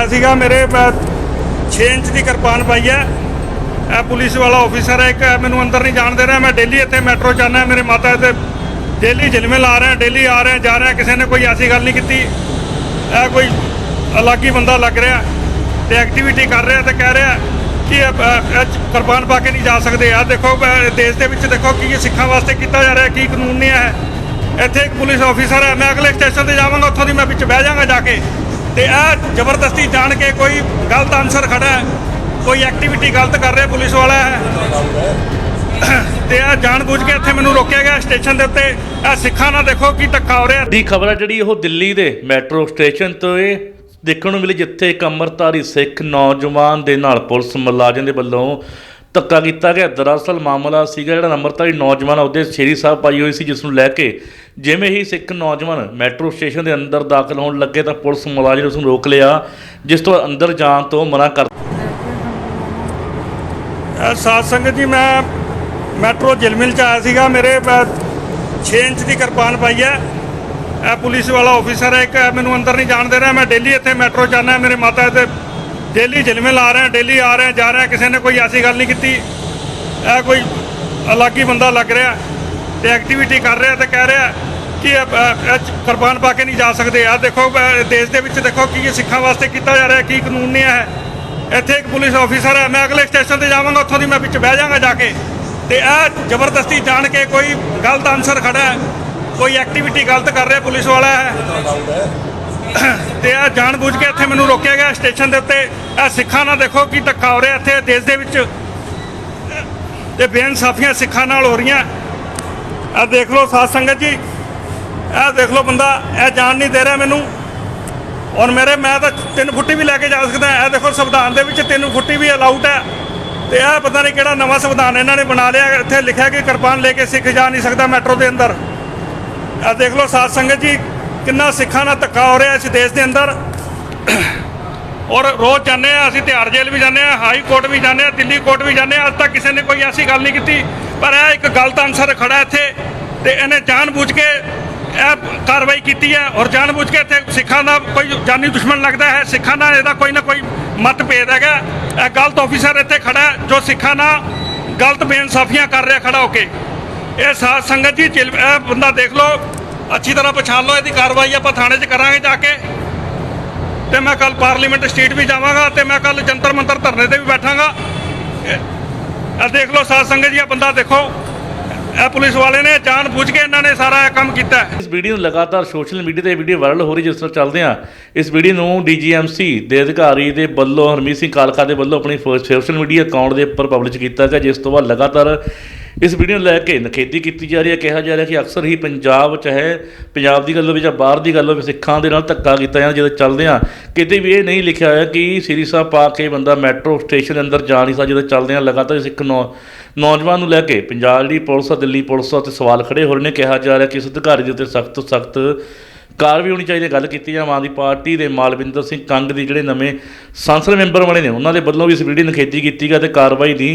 ਆਇਆ ਸੀਗਾ ਮੇਰੇ 6 ਇੰਚ ਦੀ ਕਿਰਪਾਨ ਪਾਈ ਹੈ। ਇਹ ਪੁਲਿਸ ਵਾਲਾ ਆਫੀਸਰ ਹੈ ਇੱਕ ਇਹ ਮੈਨੂੰ ਅੰਦਰ ਨਹੀਂ ਜਾਣ ਦੇ ਰਿਹਾ। ਮੈਂ ਡੇਲੀ ਇੱਥੇ ਮੈਟਰੋ ਚਾਹਨਾ ਮੇਰੇ ਮਾਤਾ ਤੇ ਡੇਲੀ ਜਲਮੇ ਲਾ ਰਹੇ ਡੇਲੀ ਆ ਰਹੇ ਜਾ ਰਹੇ ਕਿਸੇ ਨੇ ਕੋਈ ਐਸੀ ਗੱਲ ਨਹੀਂ ਕੀਤੀ। ਇਹ ਕੋਈ ਅਲੱਗ ਹੀ ਬੰਦਾ ਲੱਗ ਰਿਹਾ ਤੇ ਐਕਟੀਵਿਟੀ ਕਰ ਰਿਹਾ ਤੇ ਕਹਿ ਰਿਹਾ ਕਿ ਇਹ, ਕਿਰਪਾਨ ਪਾ ਕੇ ਨਹੀਂ ਜਾ ਸਕਦੇ। ਆ ਦੇਖੋ ਦੇਸ਼ ਦੇ ਵਿੱਚ ਦੇਖੋ ਕੀ ਇਹ ਸਿੱਖਾਂ ਵਾਸਤੇ ਕੀਤਾ ਜਾ ਰਿਹਾ ਕੀ ਕਾਨੂੰਨ ਨਹੀਂ ਹੈ ਇੱਥੇ ਇੱਕ ਪੁਲਿਸ ਆਫੀਸਰ ਹੈ ਮੈਂ ਅਗਲੇ ਸਟੇਸ਼ਨ ਤੇ ਜਾਵਾਂਗਾ ਉੱਥੋਂ ਦੀ ਮੈਂ ਵਿੱਚ ਬਹਿ ਜਾਵਾਂਗਾ ਜਾ ਕੇ। ਤੇ ਇਹ ਜ਼ਬਰਦਸਤੀ ਜਾਣ ਕੇ ਕੋਈ ਗਲਤ ਆਨਸਰ ਖੜਾ ਹੈ, ਕੋਈ ਐਕਟੀਵਿਟੀ ਗਲਤ ਕਰ ਰਿਹਾ ਪੁਲਿਸ ਵਾਲਾ ਹੈ। ਤੇ ਇਹ ਜਾਣ ਕੇ ਇੱਥੇ ਮੈਨੂੰ ਰੋਕਿਆ ਗਿਆ ਸਟੇਸ਼ਨ ਦੇ ਉੱਤੇ। ਇਹ ਸਿੱਖਾਂ ਨਾਲ ਦੇਖੋ ਕੀ ਧੱਕਾ ਹੋ ਰਿਹਾ। ਦੀ ਖਬਰ ਹੈ ਜਿਹੜੀ ਉਹ ਦਿੱਲੀ ਦੇ ਮੈਟਰੋ ਸਟੇਸ਼ਨ ਤੋਂ ਇਹ ਦੇਖਣ ਨੂੰ ਮਿਲੀ, ਜਿੱਥੇ ਇੱਕ ਅੰਮ੍ਰਿਤਧਾਰੀ ਸਿੱਖ ਨੌਜਵਾਨ ਦੇ ਨਾਲ ਪੁਲਿਸ ਮੁਲਾਜ਼ਮ ਦੇ ਵੱਲੋਂ ਧੱਕਾ ਕੀਤਾ ਗਿਆ। ਦਰਅਸਲ ਮਾਮਲਾ ਸੀਗਾ ਜਿਹੜਾ ਅੰਮ੍ਰਿਤਧਾਰੀ ਨੌਜਵਾਨ ਉਹਦੇ ਸ਼ੇਰੀ ਸਾਹਿਬ ਪਾਈ ਹੋਈ ਸੀ ਜਿਸ ਨੂੰ ਲੈ ਕੇ ਜਿਵੇਂ ਹੀ ਸਿੱਖ ਨੌਜਵਾਨ ਮੈਟਰੋ ਸਟੇਸ਼ਨ ਦੇ ਅੰਦਰ ਦਾਖਲ ਹੋਣ ਲੱਗੇ ਤਾਂ ਪੁਲਿਸ ਮੁਲਾਜ਼ਮ ਨੇ ਉਸ ਨੂੰ ਰੋਕ ਲਿਆ, ਜਿਸ ਤੋਂ ਅੰਦਰ ਜਾਣ ਤੋਂ ਮਨਾ ਕਰ ਇਹ ਸਾਧ ਸੰਗਤ ਜੀ, ਮੈਂ ਮੈਟਰੋ ਜਿਲਮਿਲ ਚ ਆਇਆ ਸੀਗਾ। ਮੇਰੇ 6 ਇੰਚ ਦੀ ਕਿਰਪਾਨ ਪਾਈ ਹੈ। ਇਹ ਪੁਲਿਸ ਵਾਲਾ ਆਫੀਸਰ ਹੈ, ਇੱਕ ਮੈਨੂੰ ਅੰਦਰ ਨਹੀਂ ਜਾਣ ਦੇ ਰਿਹਾ। ਮੈਂ ਡੇਲੀ ਇੱਥੇ ਮੈਟਰੋ ਚਾਹਨਾ ਮੇਰੇ ਮਾਤਾ ਤੇ ਡੇਲੀ ਜਿਲਮਿਲ ਆ ਰਹੇ ਡੇਲੀ ਆ ਰਹੇ ਜਾ ਰਹੇ ਕਿਸੇ ਨੇ ਕੋਈ ਐਸੀ ਗੱਲ ਨਹੀਂ ਕੀਤੀ। ਇਹ ਕੋਈ ਅਲੱਗ ਹੀ ਬੰਦਾ ਲੱਗ ਰਿਹਾ ਤੇ ਐਕਟੀਵਿਟੀ ਕਰ ਰਿਹਾ ਤੇ ਕਹਿ ਰਿਹਾ ਕਿ ਇਹ, ਅ, ਪਾ ਕੇ ਨਹੀਂ ਜਾ ਸਕਦੇ। ਆ ਦੇਖੋ ਦੇਸ਼ ਦੇ ਵਿੱਚ ਦੇਖੋ ਕੀ ਸਿੱਖਾਂ ਵਾਸਤੇ ਕੀਤਾ ਜਾ ਰਿਹਾ ਕੀ ਕਾਨੂੰਨ ਨਹੀਂ ਹੈ ਇੱਥੇ ਇੱਕ ਪੁਲਿਸ ਆਫੀਸਰ ਹੈ ਮੈਂ ਅਗਲੇ ਸਟੇਸ਼ਨ ਤੇ ਜਾਵਾਂਗਾ ਉੱਥੋਂ ਦੀ ਮੈਂ ਵਿੱਚ ਬਹਿ ਜਾਵਾਂਗਾ ਜਾ ਕੇ। ਤੇ ਇਹ ਜ਼ਬਰਦਸਤੀ ਜਾਣ ਕੇ ਕੋਈ ਗਲਤ ਆਨਸਰ ਖੜਾ ਹੈ ਕੋਈ ਐਕਟੀਵਿਟੀ ਗਲਤ ਕਰ ਰਿਹਾ ਪੁਲਿਸ ਵਾਲਾ ਹੈ। ਤੇ ਇਹ ਜਾਣ ਬੁੱਝ ਕੇ ਇੱਥੇ ਮੈਨੂੰ ਰੋਕਿਆ ਗਿਆ ਸਟੇਸ਼ਨ ਦੇ ਉੱਤੇ। ਇਹ ਸਿੱਖਾਂ ਨਾਲ ਦੇਖੋ ਕੀ ਧੱਕਾ ਹੋ ਰਿਹਾ ਇੱਥੇ ਦੇਸ਼ ਦੇ ਵਿੱਚ। ਤੇ ਬੇਇਨਸਾਫੀਆਂ ਸਿੱਖਾਂ ਨਾਲ ਹੋ ਰਹੀਆਂ। ਇਹ ਦੇਖ ਲਓ ਸਾਧ ਸੰਗਤ ਜੀ। ਇਹ ਦੇਖ ਲਓ ਬੰਦਾ, ਇਹ ਜਾਣ ਨਹੀਂ ਦੇ ਰਿਹਾ ਮੈਨੂੰ। ਔਰ ਮੇਰੇ, ਮੈਂ ਤਾਂ ਤਿੰਨ ਫੁੱਟੀ ਵੀ ਲੈ ਕੇ ਜਾ ਸਕਦਾ। ਇਹ ਦੇਖੋ ਸੰਵਿਧਾਨ ਦੇ ਵਿੱਚ ਤਿੰਨ ਫੁੱਟੀ ਵੀ ਅਲਾਊਡ ਹੈ। ਤੇ ਇਹ ਪਤਾ ਨਹੀਂ ਕਿਹੜਾ ਨਵਾਂ ਸੰਵਿਧਾਨ ਇਹਨਾਂ ਨੇ ਬਣਾ ਲਿਆ। ਇੱਥੇ ਲਿਖਿਆ ਕਿ ਕਿਰਪਾਨ ਲੈ ਕੇ ਸਿੱਖ ਜਾ ਨਹੀਂ ਸਕਦਾ ਮੈਟਰੋ ਦੇ ਅੰਦਰ। ਇਹ ਦੇਖ ਲਓ ਸਾਧ ਸੰਗਤ ਜੀ। ਕਿੰਨਾ ਸਿੱਖਾਂ ਨਾਲ ਧੱਕਾ ਹੋ ਰਿਹਾ ਇਸ ਦੇਸ਼ ਦੇ ਅੰਦਰ। ਔਰ ਰੋਜ਼ ਜਾਂਦੇ ਆ ਅਸੀਂ ਤਿਹਾੜ ਜੇਲ੍ਹ ਵੀ ਜਾਂਦੇ ਆ ਹਾਈ ਕੋਰਟ ਵੀ ਜਾਂਦੇ ਆ ਦਿੱਲੀ ਕੋਰਟ ਵੀ ਜਾਂਦੇ ਆ ਅੱਜ ਤੱਕ ਕਿਸੇ ਨੇ ਕੋਈ ਐਸੀ ਗੱਲ ਨਹੀਂ ਕੀਤੀ। ਪਰ ਇਹ ਇੱਕ ਗਲਤ ਆਨਸਰ ਖੜਾ ਇੱਥੇ ਤੇ ਇਹਨੇ ਜਾਣਬੁੱਝ ਕੇ ਇਹ ਕਾਰਵਾਈ ਕੀਤੀ ਹੈ ਔਰ ਜਾਣਬੁੱਝ ਕੇ ਇੱਥੇ ਸਿੱਖਾਂ ਦਾ ਕੋਈ ਜਾਨੀ ਦੁਸ਼ਮਣ ਲੱਗਦਾ ਹੈ, ਸਿੱਖਾਂ ਨਾਲ ਇਹਦਾ ਕੋਈ ਨਾ ਕੋਈ ਮਤਭੇਦ ਹੈਗਾ। ਇਹ ਗਲਤ ਆਫੀਸਰ ਇੱਥੇ ਖੜਾ ਜੋ ਸਿੱਖਾਂ ਨਾਲ ਗਲਤ ਬੇਇਨਸਾਫੀਆਂ ਕਰ ਰਿਹਾ ਖੜਾ ਹੋ ਕੇ। ਇਹ ਸਾਧ ਸੰਗਤ ਜੀ ਇਹ ਬੰਦਾ ਦੇਖ ਲਓ ਅੱਛੀ ਤਰ੍ਹਾਂ ਪਛਾਣ ਲਓ, ਇਹਦੀ ਕਾਰਵਾਈ ਆਪਾਂ ਥਾਣੇ 'ਚ ਕਰਾਂਗੇ ਜਾ ਕੇ। ਤੇ ਮੈਂ ਕੱਲ ਪਾਰਲੀਮੈਂਟ ਸਟਰੀਟ ਵੀ ਜਾਵਾਂਗਾ ਤੇ ਮੈਂ ਕੱਲ ਜੰਤਰ ਮੰਤਰ ਧਰਨੇ ਤੇ ਵੀ ਬੈਠਾਂਗਾ। ਇਹ ਦੇਖ ਲਓ ਸਾਧ ਸੰਗਤ ਜੀ, ਇਹ ਬੰਦਾ ਦੇਖੋ। ਇਹ ਪੁਲਿਸ ਵਾਲੇ ਨੇ ਜਾਣ ਬੁੱਝ ਕੇ ਇਹਨਾਂ ਨੇ ਸਾਰਾ ਇਹ ਕੰਮ ਕੀਤਾ। ਇਸ ਵੀਡੀਓ ਨੂੰ ਲਗਾਤਾਰ ਸੋਸ਼ਲ ਮੀਡੀਆ ਤੇ ਵੀਡੀਓ ਵਾਇਰਲ ਹੋ ਰਹੀ ਜਿਸ ਤਰ੍ਹਾਂ ਚੱਲਦੇ ਆ, ਇਸ ਵੀਡੀਓ ਨੂੰ ਡੀਜੀਐਮਸੀ ਦੇ ਅਧਿਕਾਰੀ ਦੇ ਵੱਲੋਂ ਹਰਮੀਤ ਸਿੰਘ ਕਾਲਕਾ ਦੇ ਵੱਲੋਂ ਆਪਣੀ ਸੋਸ਼ਲ ਮੀਡੀਆ ਅਕਾਊਂਟ ਦੇ ਉੱਪਰ ਪਬਲਿਸ਼ ਕੀਤਾ ਗਿਆ, ਜਿਸ ਤੋਂ ਬਾਅਦ ਲਗਾਤਾਰ ਇਸ ਵੀਡੀਓ ਨੂੰ ਲੈ ਕੇ ਨਖੇਦੀ ਕੀਤੀ ਜਾ ਰਹੀ ਹੈ। ਕਿਹਾ ਜਾ ਰਿਹਾ ਕਿ ਅਕਸਰ ਹੀ ਪੰਜਾਬ ਚਾਹੇ ਪੰਜਾਬ ਦੀ ਗੱਲ ਹੋਵੇ ਜਾਂ ਬਾਹਰ ਦੀ ਗੱਲ ਹੋਵੇ, ਸਿੱਖਾਂ ਦੇ ਨਾਲ ਧੱਕਾ ਕੀਤਾ ਜਾਂਦਾ ਜਦੋਂ ਚੱਲਦੇ ਆ ਕਿਤੇ ਵੀ ਇਹ ਨਹੀਂ ਲਿਖਿਆ ਹੋਇਆ ਕਿ ਸ੍ਰੀ ਸਾਹਿਬ ਪਾ ਕੇ ਬੰਦਾ ਮੈਟਰੋ ਸਟੇਸ਼ਨ ਦੇ ਅੰਦਰ ਜਾ ਨਹੀਂ ਸਕਦਾ ਜਦੋਂ ਚੱਲਦੇ ਆ ਲਗਾਤਾਰ ਸਿੱਖ ਨੌ, ਨੌਜਵਾਨ ਨੂੰ ਲੈ ਕੇ ਪੰਜਾਬ ਜਿਹੜੀ ਪੁਲਿਸ ਆ, ਦਿੱਲੀ ਪੁਲਿਸ ਆ ਤੇ ਸਵਾਲ ਖੜੇ ਹੋ ਰਹੇ ਨੇ। ਕਿਹਾ ਜਾ ਰਿਹਾ ਕਿ ਇਸ ਅਧਿਕਾਰੀ ਦੇ ਉੱਤੇ ਸਖਤ ਤੋਂ ਸਖਤ ਕਾਰਵਾਈ ਹੋਣੀ ਚਾਹੀਦੀ ਹੈ। ਗੱਲ ਕੀਤੀ ਜਾਵੇ ਆਮ ਆਦਮੀ ਪਾਰਟੀ ਦੇ ਮਾਲਵਿੰਦਰ ਸਿੰਘ ਕੰਗ ਦੀ ਜਿਹੜੇ ਨਵੇਂ ਸੰਸਦ ਮੈਂਬਰ ਬਣੇ ਨੇ, ਉਹਨਾਂ ਦੇ ਵੱਲੋਂ ਵੀ ਇਸ ਵੀਡੀਓ ਨਖੇਦੀ ਕੀਤੀ ਗਈ ਤੇ ਕਾਰਵਾਈ ਦੀ